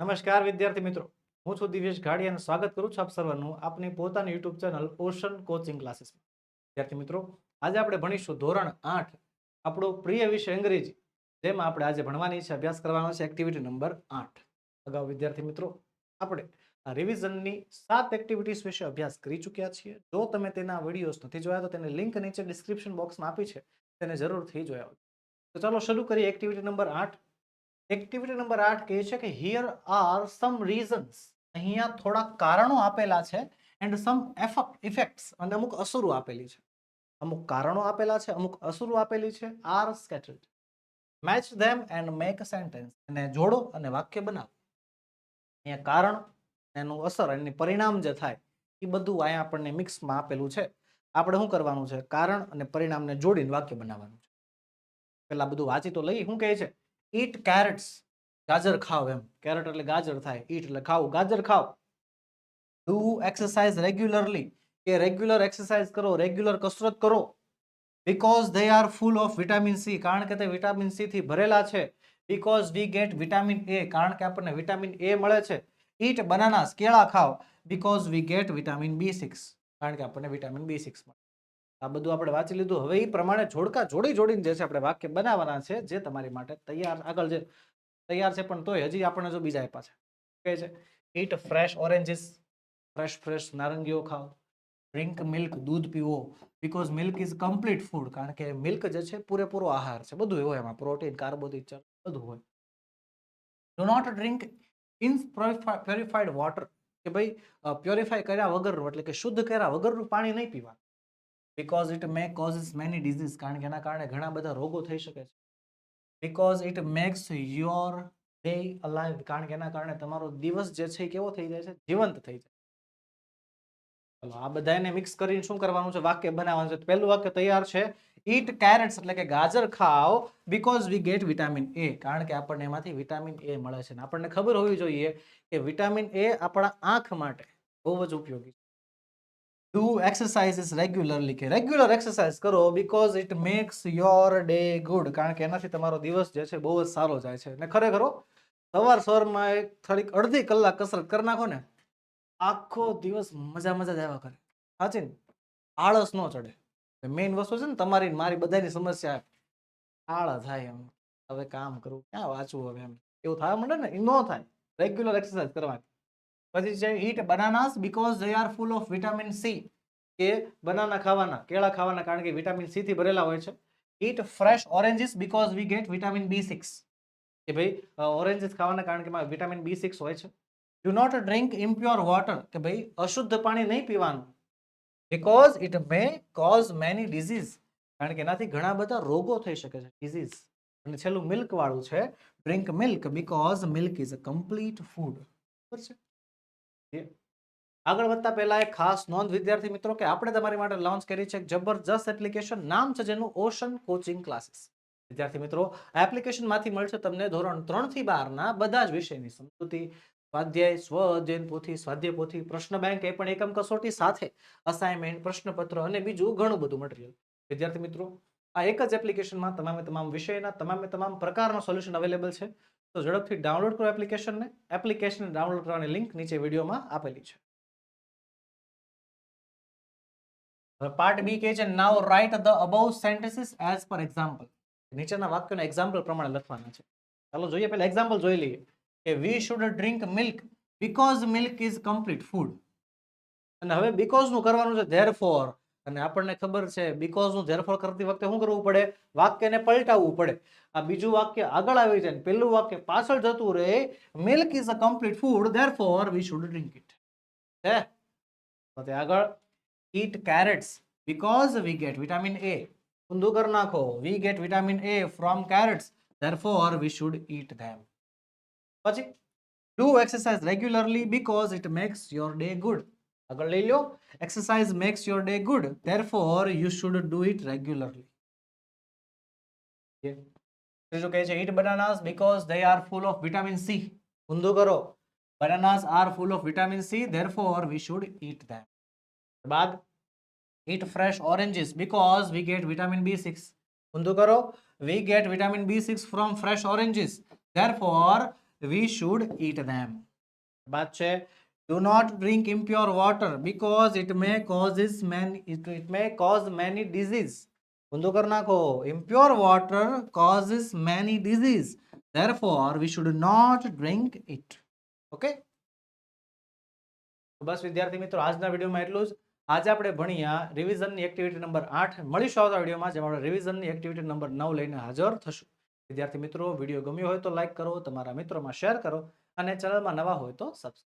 નમસ્કાર, વિદ્યાર્થી મિત્રો. હું છું દિવેશ ઘાડી અને સ્વાગત કરું છું આપ સર્વનું આપની પોતાની યુટ્યુબ ચેનલ ઓશન કોચિંગ ક્લાસીસમાં વિદ્યાર્થી મિત્રો, આજે આપણે ભણીશું ધોરણ આઠ, આપણો પ્રિય વિષય અંગ્રેજી. જેમાં આપણે આજે ભણવાની છે, અભ્યાસ કરવાનો છે એક્ટિવિટી નંબર આઠ. અગાઉ વિદ્યાર્થી મિત્રો, આપણે આ રિવિઝનની સાત એક્ટિવિટીઝ વિશે અભ્યાસ કરી ચૂક્યા છીએ. જો તમે તેના વિડીયોઝ નથી જોયા, તો તેને લિંક નીચે ડિસ્ક્રિપ્શન બોક્સમાં આપી છે. તેને જરૂરથી જોયા તો ચાલો શરૂ કરીએ એક્ટિવિટી નંબર આઠ. એક્ટિવિટી નંબર આઠ કહે છે કે હિયર આર સમ રીઝન્સ અહીંયા થોડા કારણો આપેલા છે એન્ડ સમ એફેક્ટ ઇફેક્ટ્સ અને અમુક અસરો આપેલી છે. અમુક કારણો આપેલા છે, અમુક અસરો આપેલી છે. Are scattered match them and make sentence એને જોડો અને વાક્ય બનાવો. અહીંયા કારણ, એનું અસર, એની પરિણામ જે થાય, એ બધું અહીંયા આપણને મિક્સમાં આપેલું છે. આપણે શું કરવાનું છે? કારણ અને પરિણામને જોડીને વાક્ય બનાવવાનું છે. પેલા બધું વાંચી તો લઈ શું કહે છે? ઈટ કેરેટ્સ, ગાજર ખાવ એમ. કેરેટ એટલે ગાજર થાય, ઈટ એટલે ખાવું, ગાજર ખાવ. ડુ એક્સરસાઇઝ રેગ્યુલરલી કે રેગ્યુલર એક્સરસાઇઝ કરો રેગ્યુલર કસરત કરો. Because they are full of vitamin C કારણ કે તે વિટામિન સી થી ભરેલા છે. Because we get vitamin A કારણ કે આપણને વિટામિન એ મળે છે. ઈટ બનાનાસ કેળા ખાવ. Because we get vitamin B six કારણ કે આપણને વિટામિન બી સિક્સ મળે. આ બધું આપણે વાંચી લીધું. હવે એ પ્રમાણે જોડકા જોડી જોડીને જે છે આપણે વાક્ય બનાવવાના છે, જે તમારી માટે તૈયાર આગળ જે તૈયાર છે પણ તોય હજી આપણને જો બીજા આપ્યા છે. કહે છે? Eat fresh oranges fresh fresh નારંગીઓ ખાઓ. ડ્રિંક મિલ્ક દૂધ પીવો. Because milk is complete food કારણ કે મિલ્ક જે છે પૂરેપૂરો આહાર છે. બધું હોય એમાં. પ્રોટીન કાર્બોદિત બધું હોય. Do not drink in purified water કે ભાઈ પ્યોરિફાય કર્યા વગરનું, એટલે કે શુદ્ધ કર્યા વગરનું પાણી નહીં પીવા because it may causes many disease કારણ કે એના કારણે ઘણા બધા રોગો થઈ શકે છે. Because it makes your day alive કારણ કે એના કારણે તમારો દિવસ જે છે કેવો થઈ જાય છે? જીવંત થઈ જાય. ચલો, આ બધાને મિક્સ કરીને શું કરવાનું છે? વાક્ય બનાવવાનું છે. પહેલું વાક્ય તૈયાર છે. ઈટ કેરેટ્સ એટલે કે ગાજર ખાઓ because we get vitamin A કારણ કે આપણને એમાંથી વિટામિન એ મળે છે. આપણને ખબર હોવી જોઈએ કે વિટામિન એ આપણા આંખ માટે બહુ જ ઉપયોગી છે. ડુ એક્સરસાઇઝીસ રેગ્યુલરલી કે રેગ્યુલર એક્સરસાઇઝ કરો because it makes your day good કારણ કે એનાથી તમારો દિવસ જે છે બહુ જ સારો જાય છે. અને ખરેખર સવાર સવારમાં એક થોડીક અડધી કલાક કસરત કરી નાખો ને, આખો દિવસ મજા મજા જ આવ્યા કરે. સાચી ને? આળસ ન ચડે. મેઇન વસ્તુ છે ને, તમારી મારી બધાની સમસ્યા આળસ થાય એમ. હવે કામ કરવું ક્યાં વાંચવું હવે એમ? એવું થાય મળે ને? એ ન થાય. રેગ્યુલર એક્સરસાઇઝ કરવાની. પછી છે eat bananas because they are full of vitamin C કે બનાના ખાવાના, કેળા ખાવાના, કારણ કે વિટામિન સી થી ભરેલા હોય છે. Eat fresh oranges because we get vitamin B six કે ભાઈ ઓરેન્જીસ ખાવાના કારણ કે એમાં વિટામિન બી સિક્સ હોય છે. Do not drink impure water કે ભાઈ, અશુદ્ધ પાણી નહીં પીવાનું. Because it may cause many disease કારણ કે એનાથી ઘણા બધા રોગો થઈ શકે છે ડિઝીઝ અને છેલ્લું મિલ્ક વાળું છે drink milk because milk is a complete food બરાબર છે. આગળ વધતા પહેલા એક ખાસ નોંધ, વિદ્યાર્થી મિત્રો, કે આપણે તમારી માટે લોન્ચ કરી છે જબરજસ્ત એપ્લિકેશન નામ છે જેનું ઓશન કોચિંગ ક્લાસીસ વિદ્યાર્થી મિત્રો, આ એપ્લિકેશનમાંથી મળશે તમને ધોરણ ત્રણથી બારના બધા જ વિષયની સમજૂતી. સ્વાધ્યાય, સ્વ અધ્યયન પોથી, સ્વાધ્યાય પોથી, પ્રશ્ન બેંક, એ પણ એકમ કસોટી સાથે અસાઇનમેન્ટ પ્રશ્નપત્ર અને બીજું ઘણું બધું મટીરિયલ વિદ્યાર્થી મિત્રો, આ એક જ એપ્લિકેશનમાં તમામે તમામ વિષયના, તમામે તમામ પ્રકારનો સોલ્યુશન અવેલેબલ છે. તો ઝડપથી ડાઉનલોડ કરો એપ્લિકેશનને. એપ્લિકેશન ડાઉનલોડ કરવાની લિંક નીચે વિડીયોમાં આપેલી છે. પાર્ટ બી કે છે now write the above sentences as per example નીચેના વાક્યોના એક્ઝામ્પલ પ્રમાણે લખવાના છે. ચાલો જોઈએ, પહેલા એક્ઝામ્પલ જોઈ લઈએ. કે we should drink milk because milk is complete food અને હવે બીકોઝનું કરવાનું છે ધેર ફોર અને આપણને ખબર છે બીકોઝનું ધેરફોર કરતી વખતે શું કરવું પડે વાક્યને પલટાવવું પડે આ બીજું વાક્ય આગળ આવી જાય ને પેલું વાક્ય પાછળ જતું રહે milk is a complete food therefore we should drink it હે તો તે આગળ eat carrots because we get vitamin A. ઊંધું કરી નાખો we get vitamin A from carrots therefore we should eat them. પછી do exercise regularly because it makes your day good. આગળ લઈ લો exercise makes your day good therefore you should do it regularly. Yeah. ત્રીજું કહે છે eat bananas because they are full of vitamin C. ઊંધું કરો bananas are full of vitamin C therefore we should eat them. બાદ eat fresh oranges because we get vitamin B6 ઊંધું કરો we get vitamin B6 from fresh oranges therefore we should eat them બાદ છે do not drink impure water because it may causes many it, it may cause many disease. ઊંધું કરી નાખો impure water causes many disease. Therefore we should not drink it. Okay બસ વિદ્યાર્થી મિત્રો આજના વિડીયોમાં એટલું જ. આજે આપણે ભણ્યા રિવિઝનની એક્ટિવિટી નંબર આઠ. મળીશું આવતા વિડીયોમાં જેમાં આપણે રિવિઝનની એક્ટિવિટી નંબર નવ લઈને હાજર થશું. વિદ્યાર્થી મિત્રો વીડિયો ગમ્યો હોય તો લાઇક કરો તમારા મિત્રોમાં શેર કરો અને ચેનલમાં નવા હોય તો સબસ્ક્રાઈબ